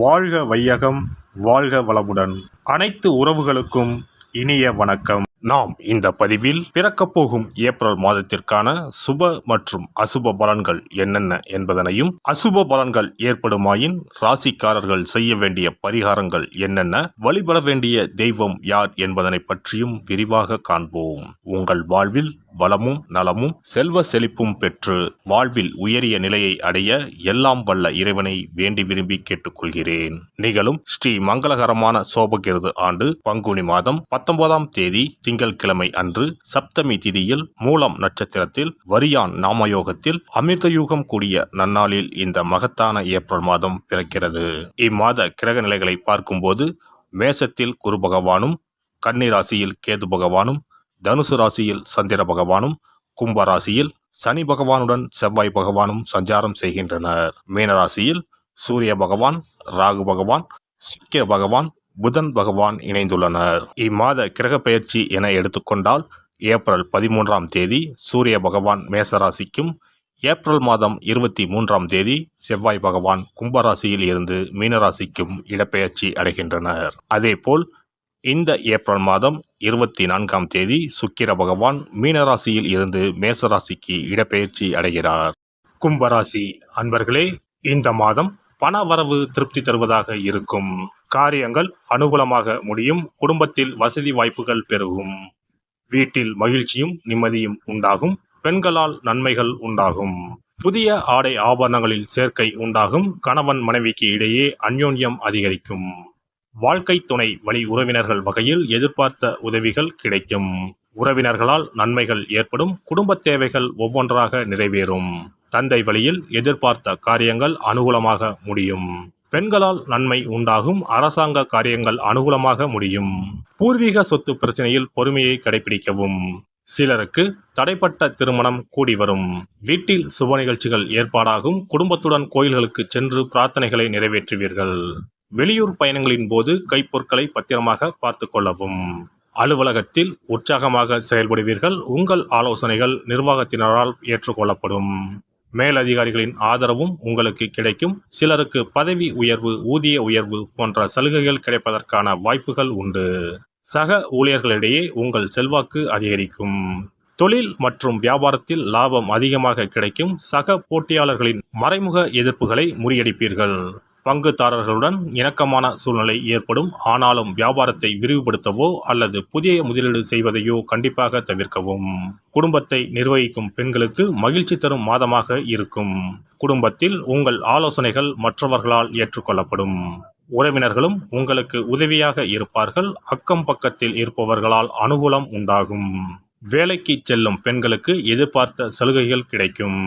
வாழ்க வையகம் வாழ்க வளமுடன். அனைத்து உறவுகளுக்கும் இனிய வணக்கம். நாம் இந்த பதிவில் பிறக்கப் போகும் ஏப்ரல் மாதத்திற்கான சுப மற்றும் அசுப பலன்கள் என்னென்ன என்பதனையும் அசுப பலன்கள் ஏற்படுமாயின் ராசிக்காரர்கள் செய்ய வேண்டிய பரிகாரங்கள் என்னென்ன வழிபட வேண்டிய தெய்வம் யார் என்பதனை பற்றியும் விரிவாக காண்போம். உங்கள் வாழ்வில் வளமும் நலமும் செல்வ செழிப்பும் பெற்று வாழ்வில் உயரிய நிலையை அடைய எல்லாம் வல்ல இறைவனை வேண்டி விரும்பி கேட்டுக்கொள்கிறேன். நிகழும் ஸ்ரீ மங்களகரமான சோபகிருது ஆண்டு பங்குனி மாதம் பத்தொன்பதாம் தேதி திங்கள்கிழமை அன்று சப்தமி திதியில் மூலம் நட்சத்திரத்தில் வரியான் நாமயோகத்தில் அமிர்தயூகம் கூடிய நன்னாளில் இந்த மகத்தான ஏப்ரல் மாதம் பிறக்கிறது. இம்மாத கிரக நிலைகளை பார்க்கும்போது மேசத்தில் குரு பகவானும் கன்னிராசியில் கேது பகவானும் தனுசு ராசியில் சந்திர பகவானும் கும்ப ராசியில் சனி பகவானுடன் செவ்வாய் பகவானும் சஞ்சாரம் செய்கின்றனர். மீனராசியில் சூரிய பகவான் ராகு பகவான் சுக்கிர பகவான் புதன் பகவான் இணைந்துள்ளனர். இம்மாத கிரக பெயர்ச்சி என எடுத்துக்கொண்டால் ஏப்ரல் பதிமூன்றாம் தேதி சூரிய பகவான் மேசராசிக்கும் ஏப்ரல் மாதம் இருபத்தி மூன்றாம் தேதி செவ்வாய் பகவான் கும்பராசியில் இருந்து மீனராசிக்கும் இடப்பெயர்ச்சி அடைகின்றனர். அதேபோல் இந்த ஏப்ரல் மாதம் இருபத்தி நான்காம் தேதி சுக்கிர பகவான் மீனராசியில் இருந்து மேசராசிக்கு இடப்பெயர்ச்சி அடைகிறார். கும்பராசி அன்பர்களே இந்த மாதம் பண வரவு திருப்தி தருவதாக இருக்கும். காரியங்கள் அனுகூலமாக முடியும் குடும்பத்தில் வசதி வாய்ப்புகள் பெருகும். வீட்டில் மகிழ்ச்சியும் நிம்மதியும் உண்டாகும் பெண்களால் நன்மைகள் உண்டாகும். புதிய ஆடை ஆபரணங்களில் சேர்க்கை உண்டாகும் கணவன் மனைவிக்கு இடையே அந்யோன்யம் அதிகரிக்கும். வாழ்க்கை துணை வழி உறவினர்கள் வகையில் எதிர்பார்த்த உதவிகள் கிடைக்கும். உறவினர்களால் நன்மைகள் ஏற்படும். குடும்ப தேவைகள் ஒவ்வொன்றாக நிறைவேறும். தந்தை வழியில் எதிர்பார்த்த காரியங்கள் அனுகூலமாக முடியும். பெண்களால் நன்மை உண்டாகும். அரசாங்க காரியங்கள் அனுகூலமாக முடியும். பூர்வீக சொத்து பிரச்சனையில் பொறுமையை கடைபிடிக்கவும். சிலருக்கு தடைப்பட்ட திருமணம் கூடி வரும். வீட்டில் சுப நிகழ்ச்சிகள் ஏற்பாடாகும். குடும்பத்துடன் கோயில்களுக்கு சென்று பிரார்த்தனைகளை நிறைவேற்றுவீர்கள். வெளியூர் பயணங்களின் போது கைப்பொருட்களை பத்திரமாக பார்த்து கொள்ளவும். அலுவலகத்தில் உற்சாகமாக செயல்படுவீர்கள். உங்கள் ஆலோசனைகள் நிர்வாகத்தினரால் ஏற்றுக்கொள்ளப்படும். மேலதிகாரிகளின் ஆதரவும் உங்களுக்கு கிடைக்கும். சிலருக்கு பதவி உயர்வு ஊதிய உயர்வு போன்ற சலுகைகள் கிடைப்பதற்கான வாய்ப்புகள் உண்டு. சக ஊழியர்களிடையே உங்கள் செல்வாக்கு அதிகரிக்கும். தொழில் மற்றும் வியாபாரத்தில் லாபம் அதிகமாக கிடைக்கும். சக போட்டியாளர்களின் மறைமுக எதிர்ப்புகளை முறியடிப்பீர்கள். பங்குதாரர்களுடன் இணக்கமான சூழ்நிலை ஏற்படும். ஆனாலும் வியாபாரத்தை விரிவுபடுத்தவோ அல்லது புதிய முதலீடு செய்வதையோ கண்டிப்பாக தவிர்க்கவும். குடும்பத்தை நிர்வகிக்கும் பெண்களுக்கு மகிழ்ச்சி தரும் மாதமாக இருக்கும். குடும்பத்தில் உங்கள் ஆலோசனைகள் மற்றவர்களால் ஏற்றுக்கொள்ளப்படும். உறவினர்களும் உங்களுக்கு உதவியாக இருப்பார்கள். அக்கம் பக்கத்தில் இருப்பவர்களால் அனுகூலம் உண்டாகும். வேலைக்கு செல்லும் பெண்களுக்கு எதிர்பார்த்த சலுகைகள் கிடைக்கும்.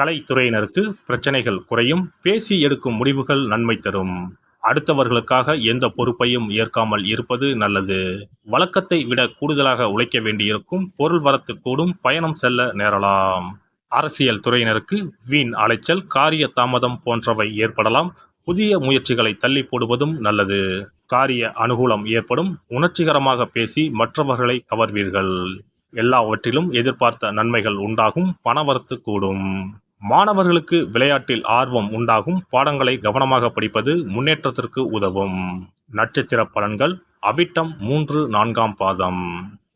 கலைத்துறையினருக்கு பிரச்சனைகள் குறையும் பேசி எடுக்கும் முடிவுகள் நன்மை தரும். அடுத்தவர்களுக்காக எந்த பொறுப்பையும் ஏற்காமல் இருப்பது நல்லது. வழக்கத்தை விட கூடுதலாக உழைக்க வேண்டியிருக்கும் பொருள் வரத்து கூடும் பயணம் செல்ல நேரலாம். அரசியல் துறையினருக்கு வீண் அலைச்சல் காரிய தாமதம் போன்றவை ஏற்படலாம். புதிய முயற்சிகளை தள்ளி போடுவதும் நல்லது. காரிய அனுகூலம் ஏற்படும் உணர்ச்சிகரமாக பேசி மற்றவர்களை கவர்வீர்கள். எல்லாவற்றிலும் எதிர்பார்த்த நன்மைகள் உண்டாகும் பணவரத்து கூடும். மாணவர்களுக்கு விளையாட்டில் ஆர்வம் உண்டாகும். பாடங்களை கவனமாக படிப்பது முன்னேற்றத்திற்கு உதவும். நட்சத்திர பலன்கள் அவிட்டம் மூன்று நான்காம் பாதம்.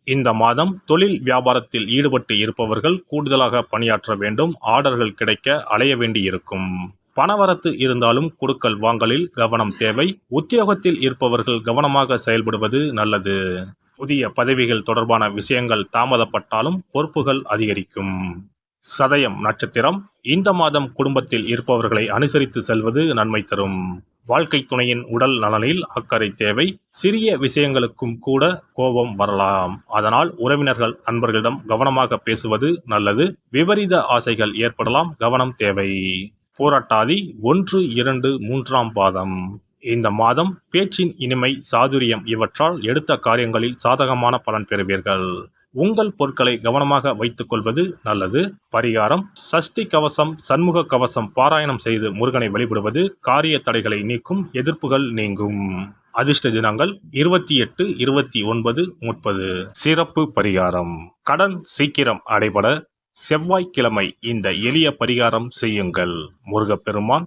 இந்த மாதம் தொழில் வியாபாரத்தில் ஈடுபட்டு இருப்பவர்கள் கூடுதலாக பணியாற்ற வேண்டும். ஆர்டர்கள் கிடைக்க அலைய வேண்டியிருக்கும் பணவரத்து இருந்தாலும் கொடுக்கல் வாங்கலில் கவனம் தேவை. உத்தியோகத்தில் இருப்பவர்கள் கவனமாக செயல்படுவது நல்லது. புதிய பதவிகள் தொடர்பான விஷயங்கள் தாமதப்பட்டாலும் பொறுப்புகள் அதிகரிக்கும். சதயம் நட்சத்திரம். இந்த மாதம் குடும்பத்தில் இருப்பவர்களை அனுசரித்து செல்வது நன்மை தரும். வாழ்க்கை துணையின் உடல் நலனில் அக்கறை தேவை. சிறிய விஷயங்களுக்கும் கூட கோபம் வரலாம். அதனால் உறவினர்கள் நண்பர்களிடம் கவனமாக பேசுவது நல்லது. விபரீத ஆசைகள் ஏற்படலாம். கவனம் தேவை. போராட்டாதி ஒன்று இரண்டு மூன்றாம் பாதம். இந்த மாதம் பேச்சின் இனிமை சாதுரியம் இவற்றால் எடுத்த காரியங்களில் சாதகமான பலன் பெறுவீர்கள். உங்கள் பொருட்களை கவனமாக வைத்துக் கொள்வது நல்லது. பரிகாரம். சஷ்டி கவசம் சண்முக கவசம் பாராயணம் செய்து முருகனை வழிபடுவது காரிய தடைகளை நீக்கும் எதிர்ப்புகள் நீங்கும். அதிர்ஷ்ட தினங்கள் இருபத்தி எட்டு இருபத்தி ஒன்பது முப்பது. சிறப்பு பரிகாரம். கடன் சீக்கிரம் அடைபட செவ்வாய்க்கிழமை இந்த எளிய பரிகாரம் செய்யுங்கள். முருகப்பெருமான்